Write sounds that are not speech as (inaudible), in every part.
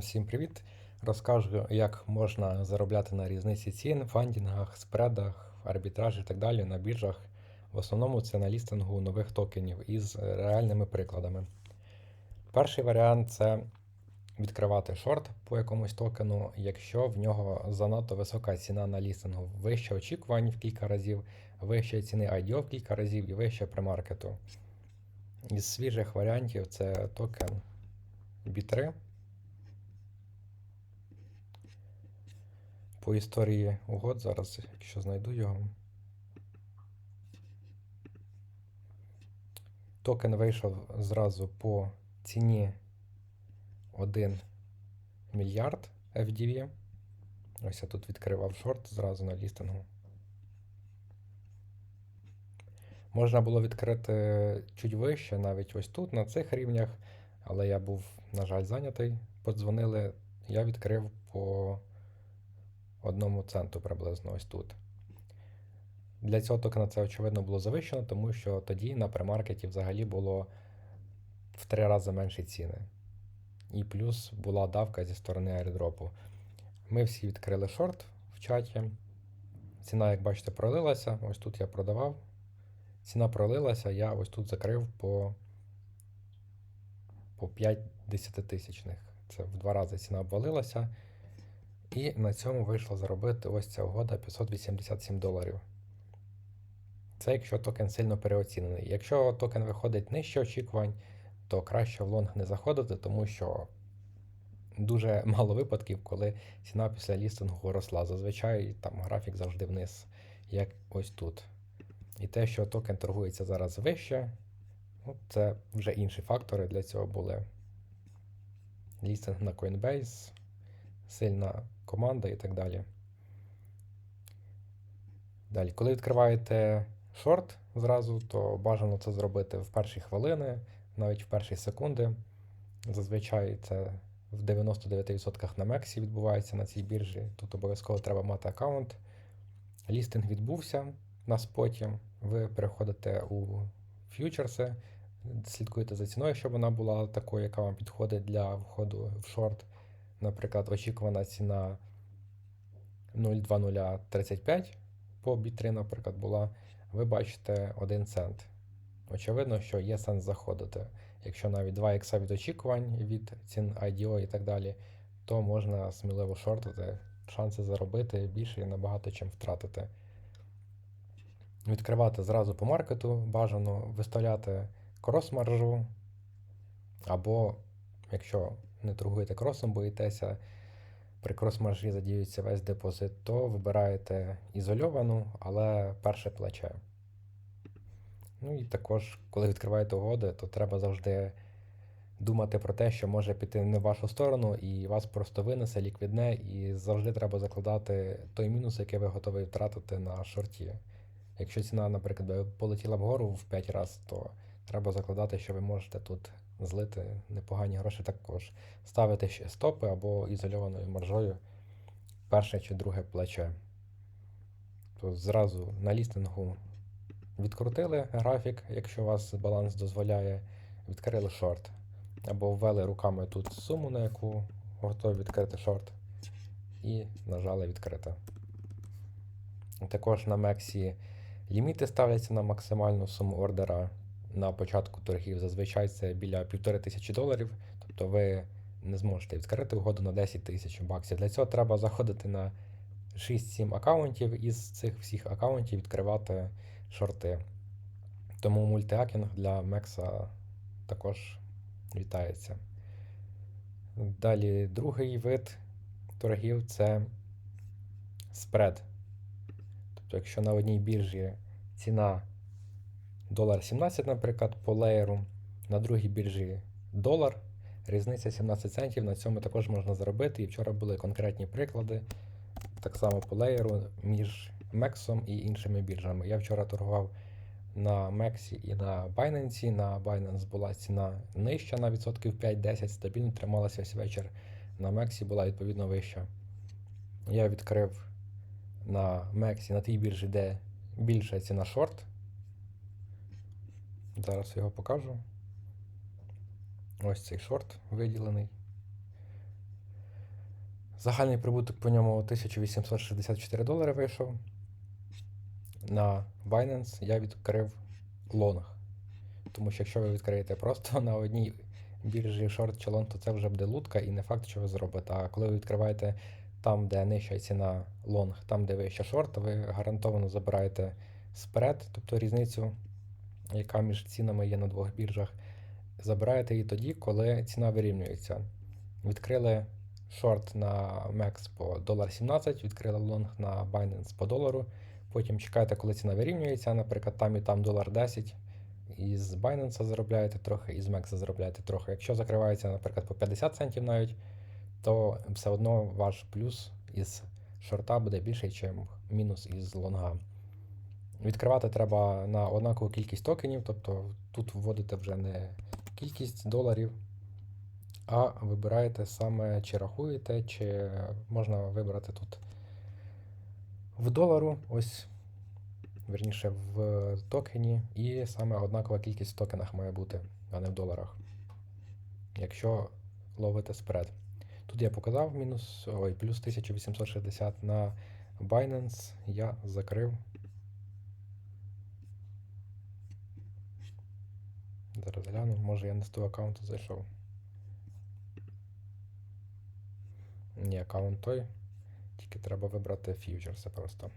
Всім привіт! Розкажу, як можна заробляти на різниці цін, фандінгах, спредах, арбітражі і так далі на біржах. В основному це на лістингу нових токенів із реальними прикладами. Перший варіант це відкривати шорт по якомусь токену, якщо в нього занадто висока ціна на лістингу, вище очікувань в кілька разів, вище ціни IDO в кілька разів і вище премаркету. Із свіжих варіантів це токен B3. По історії угод зараз, якщо знайду його. Токен вийшов зразу по ціні 1 мільярд FDV. Ось я тут відкривав шорт зразу на лістингу. Можна було відкрити чуть вище, навіть ось тут, на цих рівнях, але я був, на жаль, зайнятий. Подзвонили, я відкрив по одному центу приблизно ось тут. Для цього токена це, очевидно, було завищено, тому що тоді на премаркеті взагалі було в три рази менші ціни. І плюс була давка зі сторони аеродропу. Ми всі відкрили шорт в чаті. Ціна, як бачите, пролилася. Ось тут я продавав. Ціна пролилася, я ось тут закрив по по 5 десятитисячних. Це в два рази ціна обвалилася. І на цьому вийшло заробити ось ця угода 587 доларів. Це якщо токен сильно переоцінений. Якщо токен виходить нижче очікувань, то краще в лонг не заходити, тому що дуже (laughs) мало випадків, коли ціна після лістингу росла. Зазвичай там графік завжди вниз, як ось тут. І те, що токен торгується зараз вище, ну, це вже інші фактори для цього були. Лістинг на Coinbase, сильна команда і так далі. Далі, коли відкриваєте шорт зразу, то бажано це зробити в перші хвилини, навіть в перші секунди. Зазвичай це в 99% на Мексі відбувається на цій біржі. Тут обов'язково треба мати аккаунт. Лістинг відбувся на споті. Ви переходите у фьючерси, слідкуєте за ціною, щоб вона була такою, яка вам підходить для входу в шорт. Наприклад, очікувана ціна 0,2035 по B3, наприклад, була. Ви бачите 1 цент. Очевидно, що є сенс заходити. Якщо навіть 2 ікса від очікувань від цін IDO і так далі, то можна сміливо шортити, шанси заробити більше і набагато чим втратити. Відкривати зразу по маркету, бажано виставляти крос-маржу, або, якщо не торгуєте кросом, боїтеся, при крос-маржі задіюється весь депозит, то вибираєте ізольовану, але перше плече. Ну і також, коли відкриваєте угоди, то треба завжди думати про те, що може піти не в вашу сторону, і вас просто винесе ліквідне, і завжди треба закладати той мінус, який ви готові втратити на шорті. Якщо ціна, наприклад, полетіла вгору в 5 разів, то треба закладати, що ви можете тут злити непогані гроші також. Ставити ще стопи або ізольованою маржою перше чи друге плече. То зразу на лістингу відкрутили графік, якщо у вас баланс дозволяє, відкрили шорт. Або ввели руками тут суму, на яку готові відкрити шорт, і нажали відкрити. Також на Мексі ліміти ставляться на максимальну суму ордера на початку торгів. Зазвичай це біля півтори тисячі доларів. Тобто ви не зможете відкрити угоду на 10 тисяч баксів. Для цього треба заходити на 6-7 аккаунтів із цих всіх аккаунтів відкривати шорти. Тому мультиакінг для Мекса також вітається. Далі другий вид торгів це спред. Тобто, якщо на одній біржі ціна долар 17, наприклад, по леєру, на другій біржі долар, різниця 17 центів, на цьому також можна заробити. І вчора були конкретні приклади, так само по леєру між Мексом і іншими біржами. Я вчора торгував на Мексі і на Binance. На Binance була ціна нижча на відсотків 5-10, стабільно трималася весь вечір. На Мексі була відповідно вища. Я відкрив на Мексі на тій біржі, де більша ціна шорт. Зараз його покажу. Ось цей шорт виділений. Загальний прибуток по ньому 1864 долари вийшов. На Binance я відкрив лонг. Тому що якщо ви відкриєте просто на одній біржі шорт чи лонг, то це вже буде лутка і не факт, що ви зробите. А коли ви відкриваєте там, де нижча ціна лонг, там, де вища шорт, ви гарантовано забираєте спред, тобто різницю, яка між цінами є на двох біржах. Забираєте її тоді, коли ціна вирівнюється. Відкрили шорт на MEX по 1,17, відкрили лонг на Binance по долару. Потім чекаєте, коли ціна вирівнюється, наприклад, там і там долар 10. І з Binance заробляєте трохи, і з MEX заробляєте трохи. Якщо закривається, наприклад, по 50 центів навіть, то все одно ваш плюс із шорта буде більший, ніж мінус із лонга. Відкривати треба на однакову кількість токенів, тобто тут вводите вже не кількість доларів, а вибираєте саме, чи рахуєте, чи можна вибрати тут в долару, ось, верніше, в токені, і саме однакова кількість в токенах має бути, а не в доларах. Якщо ловите спред. Тут я показав мінус, ой, плюс 1860 на Binance я закрив. Зараз гляну, може я не з того аккаунту зайшов. Ні, аккаунт той. Тільки треба вибрати фьючерси просто.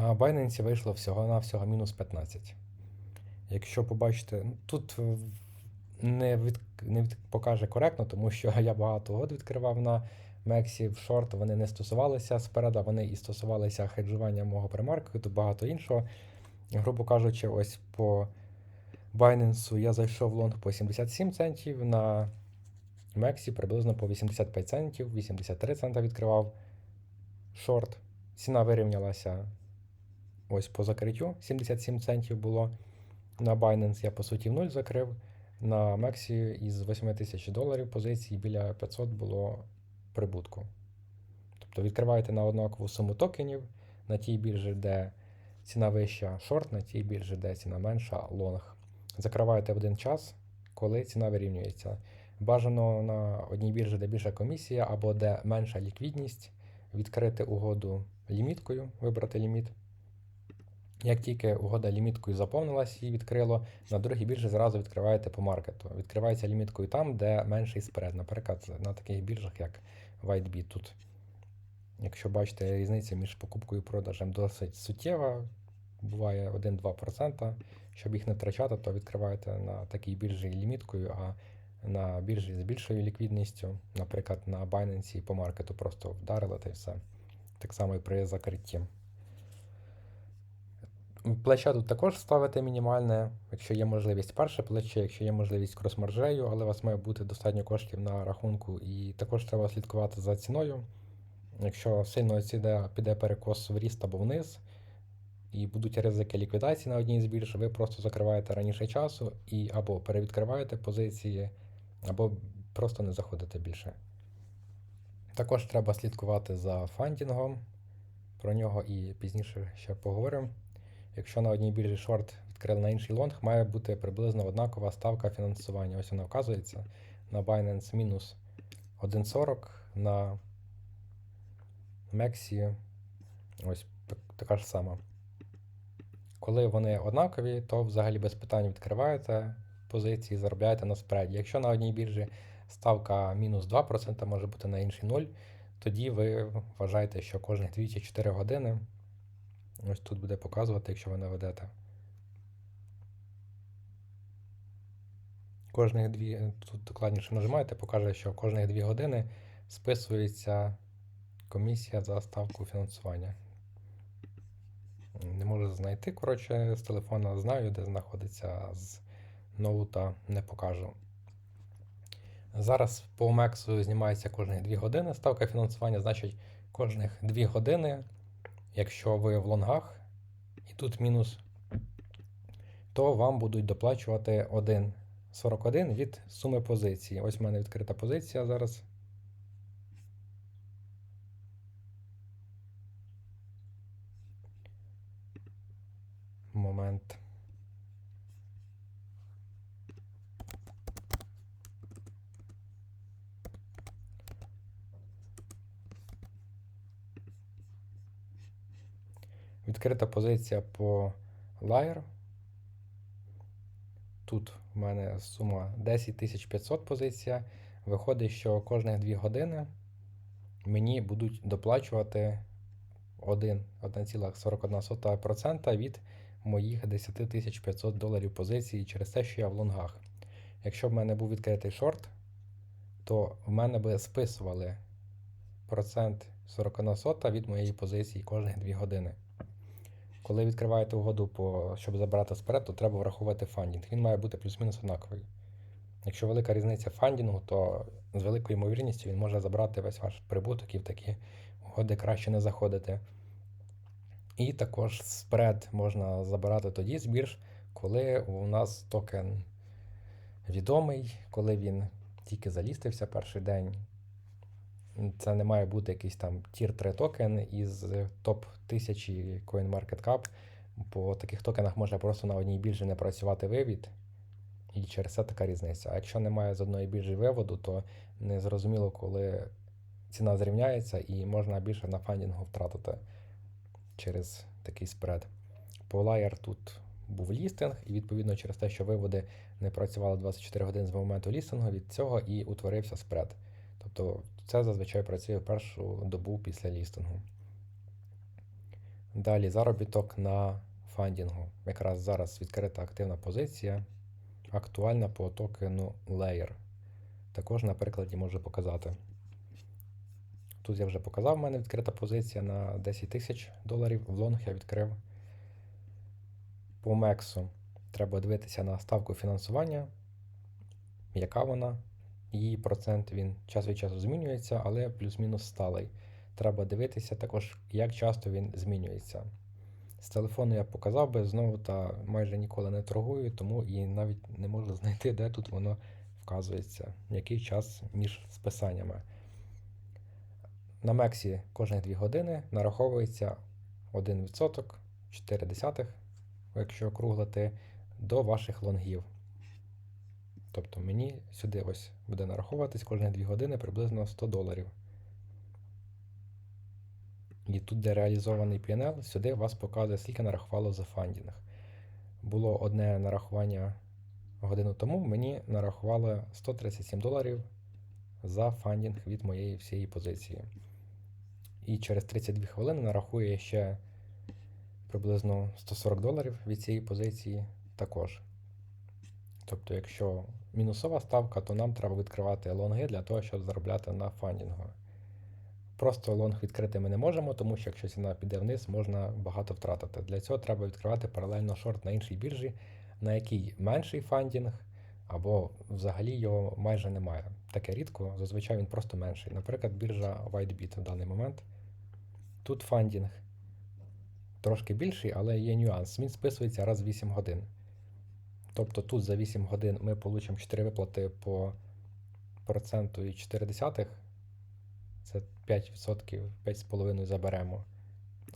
На Binance вийшло всього-навсього мінус 15. Якщо побачите, ну, тут не, від, не від, покаже коректно, тому що (laughs) я багато год відкривав на Мексі в шорт, вони не стосувалися спереду, вони і стосувалися хеджування мого примаркету, багато іншого. Грубо кажучи, ось по Binance я зайшов в лонг по 77 центів, на Мексі приблизно по 85 центів, 83 цента відкривав шорт. Ціна вирівнялася ось по закриттю 77 центів було. На Binance я по суті в нуль закрив. На Мексі із 8 тисяч доларів позиції біля 500 було прибутку. Тобто відкриваєте на однакову суму токенів на тій біржі, де ціна вища шорт, на тій біржі, де ціна менша лонг. Закриваєте в один час, коли ціна вирівнюється. Бажано на одній біржі, де більша комісія, або де менша ліквідність, відкрити угоду ліміткою, вибрати ліміт. Як тільки угода ліміткою заповнилась і відкрило, на другій біржі зразу відкриваєте по маркету. Відкривається ліміткою там, де менший спред. Наприклад, на таких біржах, як WhiteBit. Тут, якщо бачите, різниця між покупкою і продажем досить суттєва, буває 1-2%. Щоб їх не втрачати, то відкриваєте на такій біржі ліміткою, а на біржі з більшою ліквідністю, наприклад, на Binance по маркету просто вдарили та й все. Так само і при закритті. Плече тут також ставити мінімальне, якщо є можливість перше плече, якщо є можливість кросмаржею, але у вас має бути достатньо коштів на рахунку, і також треба слідкувати за ціною. Якщо сильно ціна піде перекос в ріст або вниз, і будуть ризики ліквідації на одній з бірж, ви просто закриваєте раніше часу і або перевідкриваєте позиції, або просто не заходите більше. Також треба слідкувати за фандінгом, про нього і пізніше ще поговоримо. Якщо на одній біржі шорт відкрили на інший лонг, має бути приблизно однакова ставка фінансування. Ось вона вказується на Binance мінус 1,40, на Mexi ось така ж сама. Коли вони однакові, то взагалі без питань відкриваєте позиції, заробляєте на спреді. Якщо на одній біржі ставка мінус 2%, може бути на іншій 0, тоді ви вважаєте, що кожні 2-4 години. Ось тут буде показувати, якщо ви наведете. Кожних дві, тут докладніше нажимаєте, покаже, що кожних 2 години списується комісія за ставку фінансування. Не можу знайти, коротше, з телефона знаю, де знаходиться, з ноута не покажу. Зараз по Мексу знімається кожні 2 години ставка фінансування, значить, кожних 2 години Якщо ви в лонгах, і тут мінус, то вам будуть доплачувати 1,41 від суми позиції. Ось в мене відкрита позиція зараз. Відкрита позиція по Layer. Тут в мене сума 10500 позиція. Виходить, що кожних 2 години мені будуть доплачувати 1 1,41% від моїх 10500 доларів позиції через те, що я в лонгах. Якщо в мене був відкритий шорт, то в мене би списували процент 41 сота від моєї позиції кожних 2 години. Коли відкриваєте угоду, по, щоб забирати сперед, то треба враховувати фандінг. Він має бути плюс-мінус однаковий. Якщо велика різниця фандінгу, то з великою ймовірністю він може забрати весь ваш прибуток і в такі угоди краще не заходити. І також спред можна забирати тоді з бірж, коли у нас токен відомий, коли він тільки залістився перший день. Це не має бути якийсь там тір 3 токен із топ 1000 CoinMarketCap. По таких токенах може просто на одній біржі не працювати вивід. І через це така різниця. А якщо немає з одної біржі виводу, то не зрозуміло, коли ціна зрівняється і можна більше на фандінгу втратити через такий спред. По Layer тут був лістинг, і відповідно через те, що виводи не працювали 24 години з моменту лістингу, від цього і утворився спред. Тобто це зазвичай працює в першу добу після лістингу. Далі заробіток на фандінгу. Якраз зараз відкрита активна позиція, актуальна по токену Layer. Також на прикладі можу показати. Тут я вже показав, в мене відкрита позиція на 10 тисяч доларів. В лонг я відкрив по Мексу. Треба дивитися на ставку фінансування, яка вона. Її процент він час від часу змінюється, але плюс-мінус сталий. Треба дивитися також, як часто він змінюється. З телефону я показав би знову та майже ніколи не торгую, тому і навіть не можу знайти, де тут воно вказується, який час між списаннями. На Мексі кожні 2 години нараховується 1%, 4 десятих, якщо округлити, до ваших лонгів. Тобто мені сюди ось буде нараховуватись кожні 2 години приблизно 100 доларів. І тут, де реалізований PNL, сюди вас показує, скільки нарахувало за фандінг. Було одне нарахування годину тому, мені нарахувало 137 доларів за фандінг від моєї всієї позиції. І через 32 хвилини нарахує ще приблизно 140 доларів від цієї позиції також. Тобто, якщо мінусова ставка, то нам треба відкривати лонги для того, щоб заробляти на фандінгу. Просто лонг відкрити ми не можемо, тому що якщо ціна піде вниз, можна багато втратити. Для цього треба відкривати паралельно шорт на іншій біржі, на якій менший фандінг, або взагалі його майже немає. Таке рідко, зазвичай він просто менший. Наприклад, біржа WhiteBit в даний момент. Тут фандінг трошки більший, але є нюанс. Він списується раз в 8 годин. Тобто тут за 8 годин ми получимо 4 виплати по проценту і 4 десятих. Це 5%, 5,5% заберемо.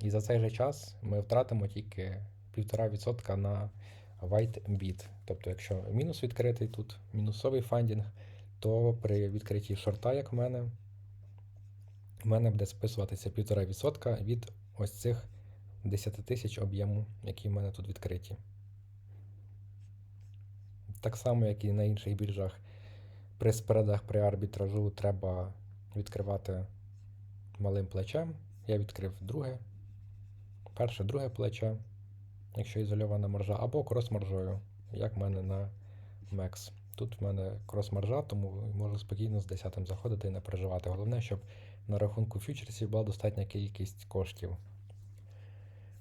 І за цей же час ми втратимо тільки 1,5% на WhiteBit. Тобто, якщо мінус відкритий тут, мінусовий фандінг, то при відкритті шорта, як в мене, в мене буде списуватися 1,5% від ось цих 10 тисяч об'єму, які в мене тут відкриті. Так само, як і на інших біржах, при спредах, при арбітражу треба відкривати малим плечем. Я відкрив друге, перше, друге плече, якщо ізольована маржа, або крос-маржою, як в мене на MEX. Тут в мене крос-маржа, тому можу спокійно з 10 заходити і не переживати. Головне, щоб на рахунку фьючерсів була достатня кількість коштів.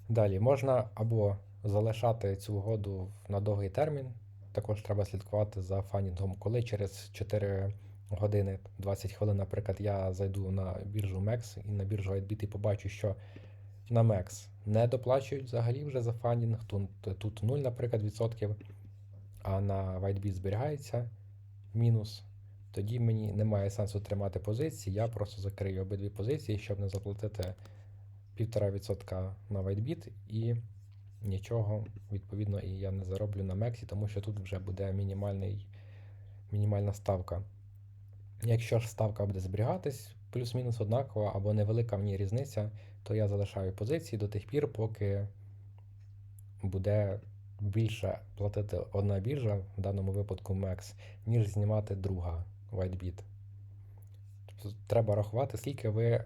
Далі можна або залишати цю угоду на довгий термін. Також треба слідкувати за фанінгом, коли через 4 години 20 хвилин, наприклад, я зайду на біржу MEX і на біржу IDBT побачу, що на MEX не доплачують взагалі вже за фандінг. Тут, тут 0, наприклад, відсотків, а на WhiteBit зберігається мінус. Тоді мені немає сенсу тримати позиції, я просто закрию обидві позиції, щоб не заплатити 1,5% на WhiteBit і нічого, відповідно, і я не зароблю на Мексі, тому що тут вже буде мінімальний, мінімальна ставка. Якщо ж ставка буде зберігатись, плюс-мінус однакова або невелика в ній різниця, то я залишаю позиції до тих пір, поки буде більше платити одна біржа, в даному випадку MEX, ніж знімати друга WhiteBit. Треба рахувати, скільки ви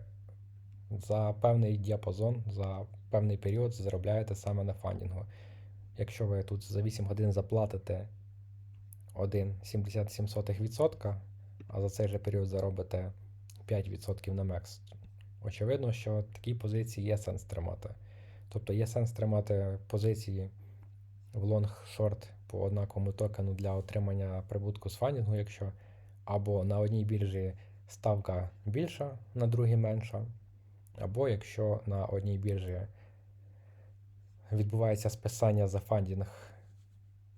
за певний діапазон, за певний період заробляєте саме на фандінгу. Якщо ви тут за 8 годин заплатите 1,77%, а за цей же період заробите 5% на MEX, очевидно, що такі позиції є сенс тримати. Тобто є сенс тримати позиції в лонг-шорт по однаковому токену для отримання прибутку з фандінгу, якщо або на одній біржі ставка більша, на другій менша, або якщо на одній біржі відбувається списання за фандінг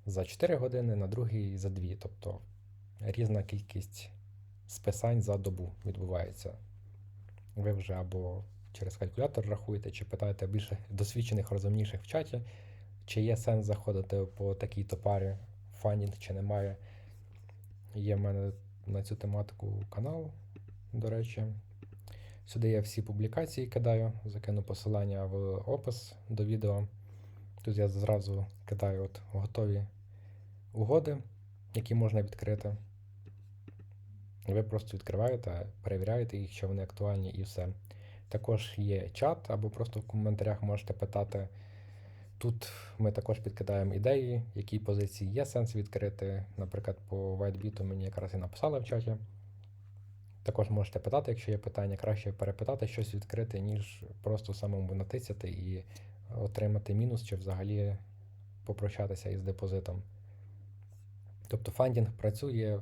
за 4 години, на другій за 2. Тобто різна кількість списань за добу відбувається. Ви вже або через калькулятор рахуєте, чи питаєте більше досвідчених, розумніших в чаті, чи є сенс заходити по такій топарі фандінг, чи немає. Є в мене на цю тематику канал, до речі. Сюди я всі публікації кидаю, закину посилання в опис до відео. Тут я зразу кидаю от готові угоди, які можна відкрити. Ви просто відкриваєте, перевіряєте їх, що вони актуальні, і все. Також є чат, або просто в коментарях можете питати. Тут ми також підкидаємо ідеї, які позиції є сенс відкрити. Наприклад, по WhiteBit мені якраз і написали в чаті. Також можете питати, якщо є питання, краще перепитати щось відкрити, ніж просто самому натисяти і отримати мінус, чи взагалі попрощатися із депозитом. Тобто фандінг працює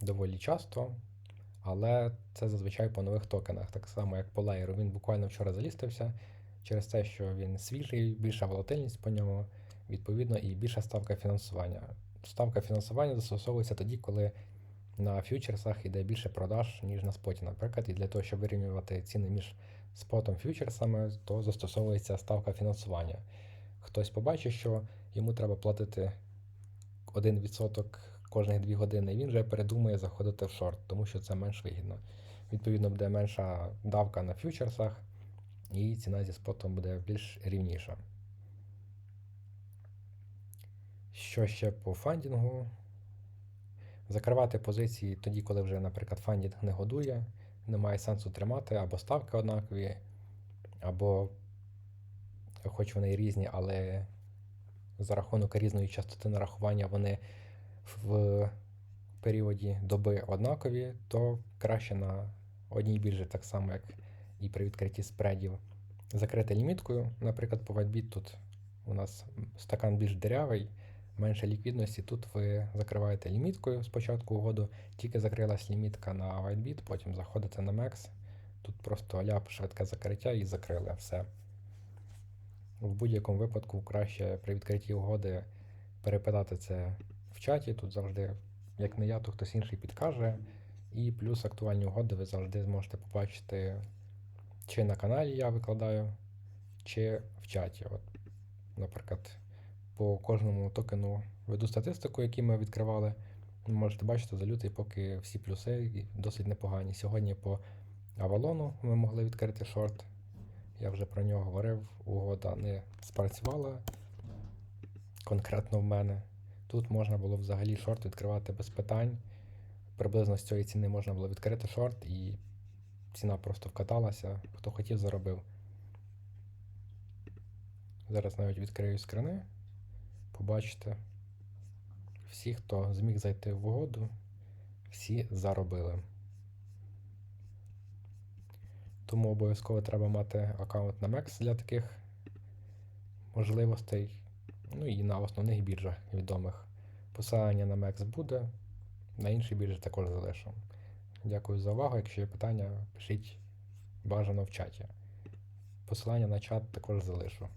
доволі часто, але це зазвичай по нових токенах, так само як по леєру. Він буквально вчора залістився через те, що він свіжий, більша волатильність по ньому, відповідно, і більша ставка фінансування. Ставка фінансування застосовується тоді, коли на фьючерсах йде більше продаж, ніж на споті, наприклад, і для того, щоб вирівнювати ціни між спотом фьючерсами, то застосовується ставка фінансування. Хтось побачить, що йому треба платити 1% кожних 2 години, і він вже передумає заходити в шорт, тому що це менш вигідно. Відповідно, буде менша давка на фьючерсах, і ціна зі спотом буде більш рівніша. Що ще по фандінгу? Закривати позиції тоді, коли вже, наприклад, фандінг не годує, немає сенсу тримати, або ставки однакові, або, хоч вони і різні, але за рахунок різної частоти нарахування вони в періоді доби однакові, то краще на одній біржі, так само, як і при відкритті спредів, закрити ліміткою. Наприклад, по WhiteBit тут у нас стакан більш дирявий менше ліквідності. Тут ви закриваєте ліміткою спочатку угоду, тільки закрилась лімітка на WhiteBit, потім заходите на MEX. Тут просто ляп, швидке закриття і закрили все. В будь-якому випадку краще при відкритті угоди перепитати це в чаті. Тут завжди, як не я, то хтось інший підкаже. І плюс актуальні угоди ви завжди зможете побачити, чи на каналі я викладаю, чи в чаті. От, Наприклад, по кожному токену веду статистику, які ми відкривали. Можете бачити за лютий, поки всі плюси досить непогані. Сьогодні по Авалону ми могли відкрити шорт. Я вже про нього говорив, угода не спрацювала конкретно в мене. Тут можна було взагалі шорт відкривати без питань. Приблизно з цієї ціни можна було відкрити шорт і ціна просто вкаталася. Хто хотів, заробив. Зараз навіть відкрию скрини побачите, всі, хто зміг зайти в угоду, всі заробили. Тому обов'язково треба мати аккаунт на MEX для таких можливостей. Ну і на основних біржах відомих. Посилання на MEX буде, на інші біржі також залишу. Дякую за увагу. Якщо є питання, пишіть бажано в чаті. посилання на чат також залишу.